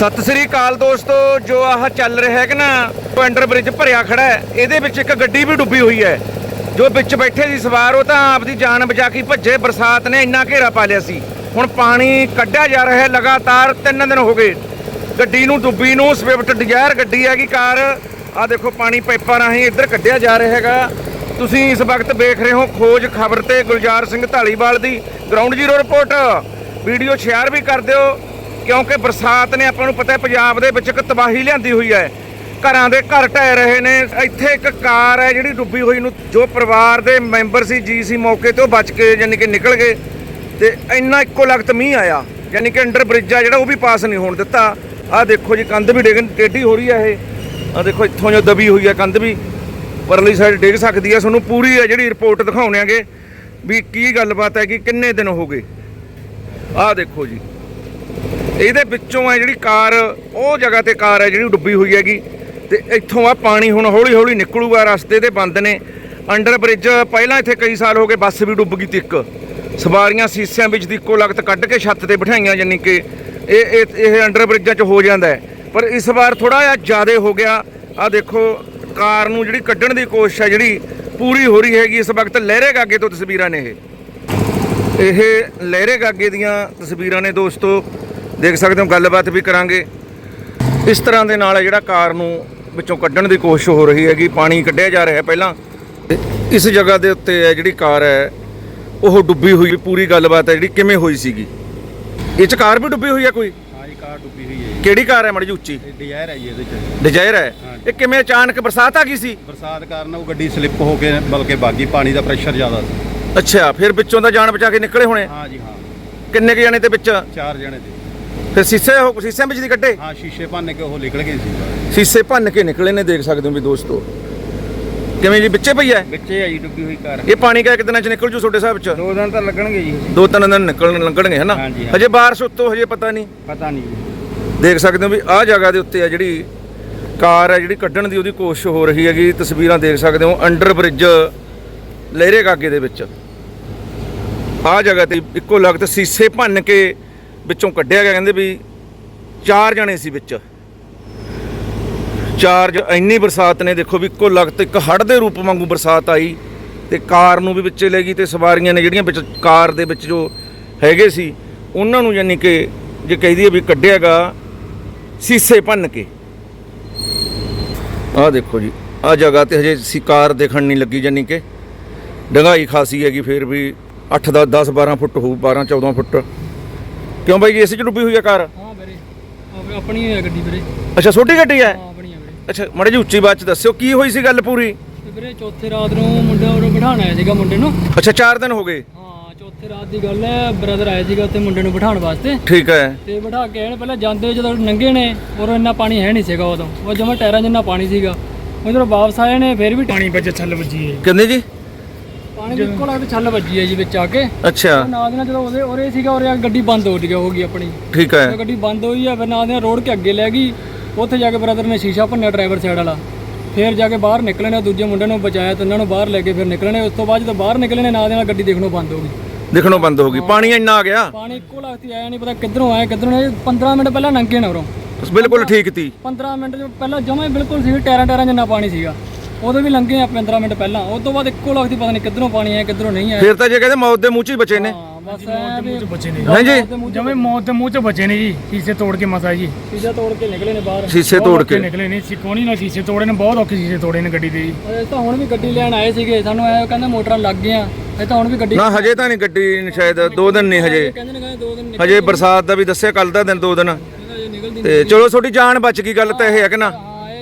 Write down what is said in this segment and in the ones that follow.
ਸਤਿ ਸ੍ਰੀ ਅਕਾਲ ਦੋਸਤੋ, ਜੋ ਆਹ ਚੱਲ ਰਿਹਾ ਹੈ ਕਿ ਨਾ ਉਹ ਅੰਡਰ ਬ੍ਰਿਜ ਭਰਿਆ ਖੜਾ ਹੈ। ਇਹਦੇ ਵਿੱਚ ਇੱਕ ਗੱਡੀ ਵੀ ਡੁੱਬੀ ਹੋਈ ਹੈ। ਜੋ ਵਿੱਚ ਬੈਠੇ ਸੀ ਸਵਾਰ, ਉਹ ਤਾਂ ਆਪਦੀ ਜਾਨ ਬਚਾ ਕੇ ਭੱਜੇ, ਬਰਸਾਤ ਨੇ ਇੰਨਾ ਘੇਰਾ ਪਾ ਲਿਆ ਸੀ। ਹੁਣ ਪਾਣੀ ਕੱਢਿਆ ਜਾ ਰਿਹਾ ਹੈ, ਲਗਾਤਾਰ 3 ਦਿਨ ਹੋ ਗਏ। ਗੱਡੀ ਨੂੰ ਡੁੱਬੀ ਨੂੰ ਸਵਿਫਟ ਡਿਜ਼ਾਇਰ ਗੱਡੀ ਹੈਗੀ ਕਾਰ। ਆ ਦੇਖੋ, ਪਾਣੀ ਪਾਈਪਾਂ ਰਾਹੀਂ ਇੱਧਰ ਕੱਢਿਆ ਜਾ ਰਿਹਾ ਹੈਗਾ। ਤੁਸੀਂ ਇਸ ਵਕਤ ਵੇਖ ਰਹੇ ਹੋ ਖੋਜ ਖਬਰ ਤੇ ਗੁਲਜ਼ਾਰ ਸਿੰਘ ਢਾਲੀਵਾਲ ਦੀ। Ground zero report. Video share ਵੀ ਕਰ ਦਿਓ। ਕਿਉਂਕਿ ਬਰਸਾਤ ਨੇ ਆਪਾਂ ਨੂੰ ਪਤਾ ਹੈ ਪੰਜਾਬ ਦੇ ਵਿੱਚ ਇੱਕ ਤਬਾਹੀ ਲਿਆਂਦੀ ਹੋਈ ਹੈ। ਘਰਾਂ ਦੇ ਘਰ ਢਹਿ ਰਹੇ ਨੇ। ਇੱਥੇ ਇੱਕ ਕਾਰ ਹੈ ਜਿਹੜੀ ਡੁੱਬੀ ਹੋਈ ਨੂੰ ਜੋ ਪਰਿਵਾਰ ਦੇ ਮੈਂਬਰ ਸੀ, ਜੀ ਸੀ ਮੌਕੇ ਤੋਂ ਬਚ ਕੇ ਯਾਨੀ ਕਿ ਨਿਕਲ ਗਏ ਤੇ ਇੰਨਾ ਇੱਕੋ ਲਗਤ ਮੀਂਹ ਆਇਆ ਯਾਨੀ ਕਿ ਅੰਡਰ ਬ੍ਰਿਜ ਆ ਜਿਹੜਾ ਉਹ ਵੀ ਪਾਸ ਨਹੀਂ ਹੋਣ ਦਿੱਤਾ। ਆਹ ਦੇਖੋ ਜੀ, ਕੰਧ ਵੀ ਡੇਗਨ ਟੇਢੀ ਹੋ ਰਹੀ ਹੈ ਇਹ। ਆਹ ਦੇਖੋ, ਇੱਥੋਂ ਜੋ ਦਬੀ ਹੋਈ ਹੈ ਕੰਧ ਵੀ, ਪਰਲੀ ਸਾਈਡ ਡਿੱਗ ਸਕਦੀ ਹੈ। ਤੁਹਾਨੂੰ ਪੂਰੀ ਹੈ ਜਿਹੜੀ ਰਿਪੋਰਟ ਦਿਖਾਉਣੇ ਦਿਖਾਉਣੇਗੇ ਵੀ ਕੀ ਗੱਲਬਾਤ ਹੈ ਕਿ ਕਿੰਨੇ ਦਿਨ ਹੋ ਗਏ। ਆਹ ਦੇਖੋ ਜੀ। ਇਹਦੇ ਵਿੱਚੋਂ ਹੈ ਜਿਹੜੀ ਕਾਰ, ਉਹ ਜਗ੍ਹਾ ਤੇ ਕਾਰ ਹੈ ਜਿਹੜੀ ਡੁੱਬੀ ਹੋਈ ਹੈਗੀ। ਤੇ ਇੱਥੋਂ ਆ ਪਾਣੀ ਹੁਣ ਹੌਲੀ ਹੌਲੀ ਨਿਕਲੂਗਾ, ਰਸਤੇ ਤੇ ਬੰਦ ਨੇ। ਅੰਡਰ ਬ੍ਰਿਜ ਪਹਿਲਾਂ ਇੱਥੇ ਕਈ ਸਾਲ ਹੋ ਗਏ ਬੱਸ ਵੀ ਡੁੱਬ ਗਈ ਤੀ ਇੱਕ। ਸਵਾਰੀਆਂ ਸੀਸਿਆਂ ਵਿੱਚ ਦੀ ਇੱਕੋ ਲਗਤ ਕੱਢ ਕੇ ਛੱਤ ਤੇ ਬਿਠਾਈਆਂ ਜਾਨੀ ਕਿ ਇਹ ਇਹ ਇਹ ਅੰਡਰ ਬ੍ਰਿਜਾਂ 'ਚ ਹੋ ਜਾਂਦਾ ਪਰ ਇਸ ਵਾਰ ਥੋੜਾ ਜਿਹਾ ਜ਼ਿਆਦਾ ਹੋ ਗਿਆ। ਆ ਦੇਖੋ, ਕਾਰ ਨੂੰ ਜਿਹੜੀ ਕੱਢਣ ਦੀ ਕੋਸ਼ਿਸ਼ ਹੈ ਜਿਹੜੀ ਪੂਰੀ ਹੋ ਰਹੀ ਹੈਗੀ, ਇਸ ਵਕਤ ਲਹਿਰੇ ਗਾਗੇ ਤੋਂ ਤਸਵੀਰਾਂ ਨੇ ਇਹ। ਇਹ ਲਹਿਰੇ ਗਾਗੇ ਦੀਆਂ ਤਸਵੀਰਾਂ ਨੇ ਦੋਸਤੋ। ਦੇਖ ਸਕਦੇ ਹੋ ਗੱਲਬਾਤ ਵੀ ਕਰਾਂਗੇ। ਇਸ ਤਰ੍ਹਾਂ ਦੇ ਨਾਲ ਜਿਹੜਾ ਕਾਰ ਨੂੰ ਵਿੱਚੋਂ ਕੱਢਣ ਦੀ ਕੋਸ਼ਿਸ਼ ਹੋ ਰਹੀ ਹੈਗੀ ਪਾਣੀ ਕੱਢਿਆ ਜਾ ਰਿਹਾ ਪਹਿਲਾਂ। ਇਸ ਜਗ੍ਹਾ ਦੇ ਉੱਤੇ ਹੈ ਜਿਹੜੀ ਕਾਰ ਹੈ ਉਹ ਡੁੱਬੀ ਹੋਈ ਪੂਰੀ ਗੱਲਬਾਤ ਹੈ ਜਿਹੜੀ ਕਿਵੇਂ ਹੋਈ ਸੀਗੀ। ਇਹ ਚ ਕਾਰ ਵੀ ਡੁੱਬੀ ਹੋਈ ਹੈ ਕੋਈ? ਹਾਂ ਜੀ ਕਾਰ ਡੁੱਬੀ ਹੋਈ ਹੈ ਕਿਹੜੀ ਕਾਰ ਹੈ ਮੜੀ ਉੱਚੀ? ਇਹ ਡਿਜ਼ਾਇਰ ਹੈ ਜੀ ਇਹਦੇ ਚ। ਡਿਜ਼ਾਇਰ ਹੈ। ਇਹ ਕਿਵੇਂ ਅਚਾਨਕ ਬਰਸਾਤ ਆ ਗਈ ਸੀ? ਬਰਸਾਤ ਕਾਰਨ ਉਹ ਗੱਡੀ ਸਲਿੱਪ ਹੋ ਕੇ ਬਲਕਿ ਬਾਗੀ ਪਾਣੀ ਦਾ ਪ੍ਰੈਸ਼ਰ ਜ਼ਿਆਦਾ ਸੀ। ਅੱਛਾ ਫਿਰ ਵਿੱਚੋਂ ਦਾ ਜਾਨ ਬਚਾ ਕੇ ਨਿਕਲੇ ਹੋਣੇ। ਹਾਂ ਜੀ ਹਾਂ। ਕਿੰਨੇ ਕੁ ਜਾਣੇ ਤੇ ਵਿੱਚ? ਚਾਰ ਜਣੇ ਤੇ। ਫਿਰ ਸੀਸੇ ਉਹ ਸੀਸਿਆਂ ਵਿੱਚ ਦੀ ਕੱਢੇ? ਹਾਂ ਸ਼ੀਸ਼ੇ ਭੰਨ ਕੇ ਉਹ ਨਿਕਲ ਗਏ ਸੀ। ਸੀਸੇ ਭੰਨ ਕੇ ਨਿਕਲੇ ਨੇ ਦੇਖ ਸਕਦੇ ਹੋ ਵੀ ਦੋਸਤੋ। ਕਿਵੇਂ ਜੀ? ਵਿੱਚੇ ਪਈ ਹੈ? ਵਿੱਚੇ ਜੀ ਡੁੱਬੀ ਹੋਈ ਕਾਰ ਇਹ ਪਾਣੀ ਕਿਹ ਦਿਨਾਂ ਚ ਨਿਕਲ ਜੂ ਤੁਹਾਡੇ ਹਿਸਾਬ ਚ? ਦੋ ਦਿਨ ਤਾਂ ਲੱਗਣਗੇ ਜੀ। ਦੋ ਤਿੰਨ ਦਿਨ ਨਿਕਲਣ ਲੰਘਣਗੇ ਹਨਾ? ਹਾਂਜੀ, ਹਾਂ। ਹਜੇ ਬਾਰਿਸ਼ ਉੱਤੋਂ ਹਜੇ ਪਤਾ ਨਹੀਂ। ਪਤਾ ਨਹੀਂ ਜੀ। ਦੇਖ ਸਕਦੇ ਹੋ ਵੀ ਆਹ ਜਗ੍ਹਾ ਦੇ ਉੱਤੇ ਆ ਜਿਹੜੀ ਕਾਰ ਹੈ ਜਿਹੜੀ ਕੱਢਣ ਦੀ ਉਹਦੀ ਕੋਸ਼ਿਸ਼ ਹੋ ਰਹੀ ਹੈਗੀ। ਤਸਵੀਰਾਂ ਦੇਖ ਸਕਦੇ ਹੋ ਅੰਡਰ ਬ੍ਰਿਜ ਲਹਿਰੇ ਗਾਗੇ ਦੇ ਵਿੱਚ। ਆਹ ਜਗ੍ਹਾ ਤੇ ਇੱਕੋ ਲਗਤ ਸੀਸੇ ਭੰਨ ਕੇ ਵਿੱਚੋਂ ਕੱਢਿਆ ਗਿਆ, ਕਹਿੰਦੇ ਵੀ ਚਾਰ ਜਣੇ ਸੀ ਵਿੱਚ। ਚਾਰ ਇੰਨੀ ਬਰਸਾਤ ਨੇ, ਦੇਖੋ ਵੀ ਇੱਕੋ ਲਗਤ ਇੱਕ ਹੜ੍ਹ ਦੇ ਰੂਪ ਵਾਂਗੂ ਬਰਸਾਤ ਆਈ ਤੇ ਕਾਰ ਨੂੰ ਵੀ ਵਿੱਚੇ ਲੈ ਗਈ ਤੇ ਸਵਾਰੀਆਂ ਨੇ ਜਿਹੜੀਆਂ ਵਿੱਚ, ਕਾਰ ਦੇ ਵਿੱਚ ਜੋ ਹੈਗੇ ਸੀ, ਉਹਨਾਂ ਨੂੰ ਯਾਨੀ ਕਿ ਜੇ ਕਹਿ ਦਈਏ ਵੀ ਕੱਢਿਆਗਾ ਸੀਸੇ ਭੰਨ ਕੇ। ਆਹ ਦੇਖੋ ਜੀ, ਆਹ ਜਗ੍ਹਾ ਤੇ ਹਜੇ ਸੀ ਕਾਰ ਦੇਖਣ ਨਹੀਂ ਲੱਗੀ ਜਾਨੀ ਕਿ। ਡੰਗਾਈ ਖਾਸੀ ਹੈਗੀ, ਫੇਰ ਵੀ 8 ਦਾ 10 12 ਫੁੱਟ ਹੋਊ 12 14 ਫੁੱਟ। ਕਿਉਂ ਬਾਈ ਜੀ ਇਸ ਚ ਡੁੱਬੀ ਹੋਈ ਆ ਕਾਰ? ਹਾਂ ਵੀਰੇ। ਆਪ- ਆਪਣੀ ਹੈ ਗੱਡੀ ਵੀਰੇ। ਅੱਛਾ ਛੋਟੀ ਗੱਡੀ ਹੈ? ਹਾਂ ਆਪਣੀ ਹੈ ਵੀਰੇ। ਅੱਛਾ ਮੜੇ ਜੀ ਉੱਚੀ ਬਾਤ ਚ ਦੱਸਿਓ ਕੀ ਹੋਈ ਸੀ ਗੱਲ ਪੂਰੀ? ਤੇ ਵੀਰੇ ਚੌਥੇ ਰਾਤ ਨੂੰ ਮੁੰਡਾ ਉਹ ਬਿਠਾਣ ਆਇਆ ਸੀਗਾ ਮੁੰਡੇ ਨੂੰ। ਅੱਛਾ 4 ਦਿਨ ਹੋ ਗਏ। ਹਾਂ ਚੌਥੇ ਰਾਤ ਦੀ ਗੱਲ ਹੈ ਬ੍ਰਦਰ ਆਇਆ ਸੀਗਾ ਉੱਥੇ ਮੁੰਡੇ ਨੂੰ ਬਿਠਾਉਣ ਵਾਸਤੇ। ਠੀਕ ਹੈ। ਤੇ ਬਿਠਾ ਕੇ ਆਏ ਨੇ ਪਹਿਲਾਂ ਜਾਂਦੇ ਜਦੋਂ ਨੰਗੇ ਨੇ ਉਦੋਂ ਇੰਨਾ ਪਾਣੀ ਹੈ ਨਹੀਂ ਸੀਗਾ ਉਦੋਂ। ਉਹ ਜਮਾ ਟਾਇਰਾਂ ਜਿੰਨਾ ਪਾਣੀ ਸੀਗਾ। ਉਹ ਜਦੋਂ ਵਾਪਸ ਆਏ ਨੇ ਫਿਰ ਵੀ ਪਾਣੀ ਵਿੱਚ ਛੱਲ ਵੱਜੀ ਹੈ ਕਿੰਨੇ ਜੀ? ਪਾਣੀ ਦੇ ਇੱਕੋ ਲੱਗਦਾ ਛੱਲ ਵੱਜੀ ਹੈ ਜੀ ਵਿੱਚ ਆ ਕੇ। ਅੱਛਾ। ਉਹ ਨਾਲ ਦੀ ਨਾਲ ਜਦੋਂ ਉਹਦੇ ਉਰੇ ਸੀਗਾ ਉਰੇ ਆ ਕੇ ਗੱਡੀ ਬੰਦ ਹੋ ਗਈ ਹੋ ਗਈ ਆਪਣੀ। ਠੀਕ ਹੈ। ਜਦੋਂ ਗੱਡੀ ਬੰਦ ਹੋਈ ਆ ਫਿਰ ਨਾਲ ਦੀ ਨਾਲ ਰੋਡ ਕੇ ਅੱਗੇ ਲੈ ਗਈ। ਉੱਥੇ ਜਾ ਕੇ ਬ੍ਰਦਰ ਨੇ ਸ਼ੀਸ਼ਾ ਭੰਨਿਆ ਡਰਾਈਵਰ ਸਾਈਡ ਵਾਲਾ। ਫਿਰ ਜਾ ਕੇ ਬਾਹਰ ਨਿਕਲੇ ਨੇ ਦੂਜੇ ਮੁੰਡੇ ਨੂੰ ਬਚਾਇਆ ਤੇ ਉਹਨਾਂ ਨੂੰ ਬਾਹਰ ਲੈ ਕੇ ਫਿਰ ਨਿਕਲੇ ਨੇ ਉਸ ਤੋਂ ਬਾਅਦ ਜਦੋਂ ਬਾਹਰ ਨਿਕਲੇ ਨੇ ਨਾਲ ਦੀ ਨਾਲ ਗੱਡੀ ਦੇਖਣੋਂ ਬੰਦ ਹੋ ਗਈ। ਦਿਖਣੋਂ ਬੰਦ ਹੋ ਗਈ। ਪਾਣੀ ਇੰਨਾ ਆ ਗਿਆ? ਪਾਣੀ ਇੱਕੋ ਲੱਗਤੀ ਆਇਆ ਨਹੀਂ ਪਤਾ ਕਿੱਧਰੋਂ ਆਇਆ ਕਿੱਧਰੋਂ ਨਹੀਂ 15 ਮਿੰਟ ਪਹਿਲਾਂ ਲੰਘੇ ਨੇ ਉਰੋਂ। ਬਿਲਕੁਲ ਠੀਕ ਤੀ। 15 ਮਿੰਟ ਜੋ ਪਹਿਲਾਂ ਜਮਾ ਹੀ ਬਿਲਕੁਲ ਸੀ ਟੈਰਾਂ ਟੈਰਾਂ ਜਿੰਨਾ ਪਾਣੀ ਸੀਗਾ। ਉਦੋਂ ਵੀ ਲੰਘੇ ਆ 15 ਮਿੰਟ ਪਹਿਲਾਂ। ਉਸ ਤੋਂ ਬਾਅਦ ਇੱਕੋ ਲੱਗਦੀ ਪਤਾ ਨਹੀਂ ਕਿੱਧਰੋਂ ਪਾਣੀ ਆਇਆ ਕਿੱਧਰੋਂ ਨਹੀਂ ਆਇਆ। ਫਿਰ ਤਾਂ ਜੇ ਕਹਿੰਦੇ ਮੌਤ ਦੇ ਮੂੰਹ ਚ ਹੀ ਬਚੇ ਨੇ। ਹਾਂ ਬਸ ਐ ਵੀ ਬਚੇ ਨੇ। ਹਾਂਜੀ ਜਮੇ ਮੌਤ ਦੇ ਮੂੰਹ ਚ ਬਚੇ ਨੇ ਜੀ ਸ਼ੀਸ਼ੇ ਤੋੜ ਕੇ ਮਸਾ ਜੀ। ਸ਼ੀਸ਼ਾ ਤੋੜ ਕੇ ਨਿਕਲੇ ਨੇ ਬਾਹਰ। ਸ਼ੀਸ਼ੇ ਤੋੜ ਔਖੇ ਕੇ ਨਿਕਲੇ ਨੇ ਸਿਕੋਣੀ ਨਾਲ ਸ਼ੀਸ਼ੇ ਤੋੜੇ ਨੇ ਬਹੁਤ ਔਖੇ ਸ਼ੀਸ਼ੇ ਤੋੜੇ ਨੇ ਗੱਡੀ ਦੇ ਜੀ। ਇਹ ਤਾਂ ਹੁਣ ਵੀ ਗੱਡੀ ਲੈਣ ਆਏ ਸੀਗੇ ਸਾਨੂੰ ਐ ਕਹਿੰਦੇ ਮੋਟਰਾਂ ਲੱਗ ਗਈਆਂ ਇਹ ਤਾਂ ਹੁਣ ਵੀ ਗੱਡੀ ਨਾ ਹਜੇ ਤਾਂ ਨਹੀਂ ਗੱਡੀ ਸ਼ਾਇਦ ਦੋ ਦਿਨ ਨਹੀਂ ਹਜੇ। ਕਹਿੰਦੇ ਨੇ ਕਹਿੰਦੇ ਦੋ ਦਿਨ ਹਜੇ ਬਰਸਾਤ ਦਾ ਵੀ ਦੱਸਿਆ ਕੱਲ ਦਾ ਦਿਨ ਦੋ ਦਿਨ। ਨਿਕਲਦੀ ਤੇ ਚਲੋ ਤੁਹਾਡੀ ਜਾਨ ਬਚ ਗਈ ਗੱਲ ਤਾਂ ਇਹ ਹੈ ਕਿ ਨਾ?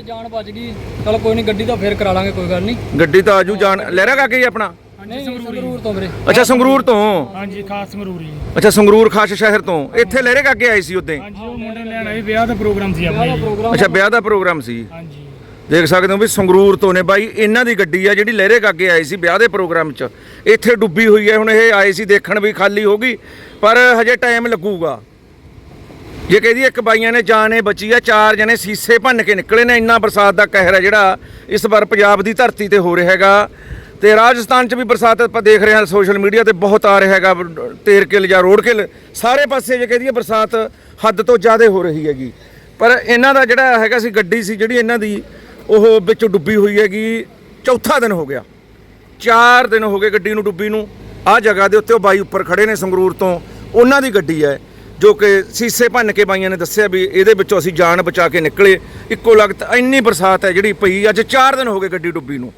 ਜਾਨ ਬਚ ਗਈ। ਚਲ ਕੋਈ ਨਹੀਂ ਗੱਡੀ ਤਾਂ ਫੇਰ ਕਰਾ ਲਾਂਗੇ ਕੋਈ ਗੱਲ ਨਹੀਂ। ਗੱਡੀ ਤਾਂ ਆਜੂ ਜਾਨ। ਲਹਿਰਾ ਕਾ ਹੀ ਆਪਣਾ? ਨਹੀਂ ਸੰਗਰੂਰ ਤੋਂ ਵੀਰੇ। ਅੱਛਾ ਸੰਗਰੂਰ ਤੋਂ? ਹਾਂਜੀ ਖਾਸ ਮਰੂਰੀ ਅੱਛਾ ਸੰਗਰੂਰ ਖਾਸ ਸ਼ਹਿਰ ਤੋਂ। ਇੱਥੇ ਲਹਿਰੇ ਕਾ ਆਏ ਸੀ ਉਦੋਂ ਹਾਂਜੀ ਉਹ ਮੁੰਡੇ ਲੈਣ ਆਏ ਵਿਆਹ ਦਾ ਪ੍ਰੋਗਰਾਮ ਸੀ ਆਪਣਾ ਜੀ। ਅੱਛਾ ਵਿਆਹ ਦਾ ਪ੍ਰੋਗਰਾਮ ਸੀ। ਹਾਂਜੀ। ਦੇਖ ਸਕਦੇ ਹੋ ਵੀ ਸੰਗਰੂਰ ਤੋਂ ਨੇ ਬਾਈ ਇਹਨਾਂ ਦੀ ਗੱਡੀ ਆ ਜਿਹੜੀ ਲਹਿਰੇ ਕਾ ਆਏ ਸੀ ਵਿਆਹ ਦੇ ਪ੍ਰੋਗਰਾਮ 'ਚ। ਇੱਥੇ ਡੁੱਬੀ ਹੋਈ ਹੈ ਹੁਣ ਇਹ ਆਏ ਸੀ ਦੇਖਣ ਵੀ ਖਾਲੀ ਹੋ ਗਈ ਪਰ ਹਜੇ ਟਾਈਮ ਲੱਗੂਗਾ। ਜੇ ਕਹਦੀ ਇੱਕ ਬਾਈਆਂ ਨੇ ਜਾਨੇ ਬਚੀ ਆ, ਚਾਰ ਜਣੇ ਸੀਸੇ ਭੰਨ ਕੇ ਨਿਕਲੇ ਨੇ, ਇੰਨਾ ਬਰਸਾਤ ਦਾ ਕਹਿਰ ਹੈ ਜਿਹੜਾ ਇਸ ਵਾਰ ਪੰਜਾਬ ਦੀ ਧਰਤੀ ਤੇ ਹੋ ਰਿਹਾ ਹੈਗਾ। ਤੇ ਰਾਜਸਥਾਨ 'ਚ ਵੀ ਬਰਸਾਤ ਆਪਾਂ ਦੇਖ ਰਹੇ ਹਾਂ, ਸੋਸ਼ਲ ਮੀਡੀਆ ਤੇ ਬਹੁਤ ਆ ਰਿਹਾ ਹੈਗਾ ਤੇਰ ਕਿਲ ਜਾਂ ਰੋਡ ਕਿਲ ਸਾਰੇ ਪਾਸੇ ਜੇ ਕਹਦੀ ਬਰਸਾਤ ਹੱਦ ਤੋਂ ਜ਼ਿਆਦਾ ਹੋ ਰਹੀ ਹੈਗੀ। ਪਰ ਇਹਨਾਂ ਦਾ ਜਿਹੜਾ ਹੈਗਾ ਸੀ ਗੱਡੀ ਸੀ, ਜਿਹੜੀ ਇਹਨਾਂ ਦੀ ਉਹ ਵਿੱਚ ਡੁੱਬੀ ਹੋਈ ਹੈਗੀ, ਚੌਥਾ ਦਿਨ ਹੋ ਗਿਆ। 4 ਦਿਨ ਹੋ ਗਏ ਗੱਡੀ ਨੂੰ ਡੁੱਬੀ ਨੂੰ। ਆਹ ਜਗ੍ਹਾ ਦੇ ਉੱਤੇ ਉਹ ਬਾਈ ਉੱਪਰ ਖੜੇ ਨੇ ਸੰਗਰੂਰ ਤੋਂ, ਉਹਨਾਂ ਦੀ ਗੱਡੀ ਹੈ। ਜੋ ਕਿ ਸੀਸੇ ਭੰਨ ਕੇ ਬਾਈਆਂ ਨੇ ਦੱਸਿਆ ਵੀ ਇਹਦੇ ਵਿੱਚੋਂ ਅਸੀਂ ਜਾਨ ਬਚਾ ਕੇ ਨਿਕਲੇ। ਇੱਕੋ ਲਗਤ ਇੰਨੀ ਬਰਸਾਤ ਹੈ ਜਿਹੜੀ ਪਈ, ਅੱਜ 4 ਦਿਨ ਹੋ ਗਏ ਗੱਡੀ ਡੁੱਬੀ ਨੂੰ।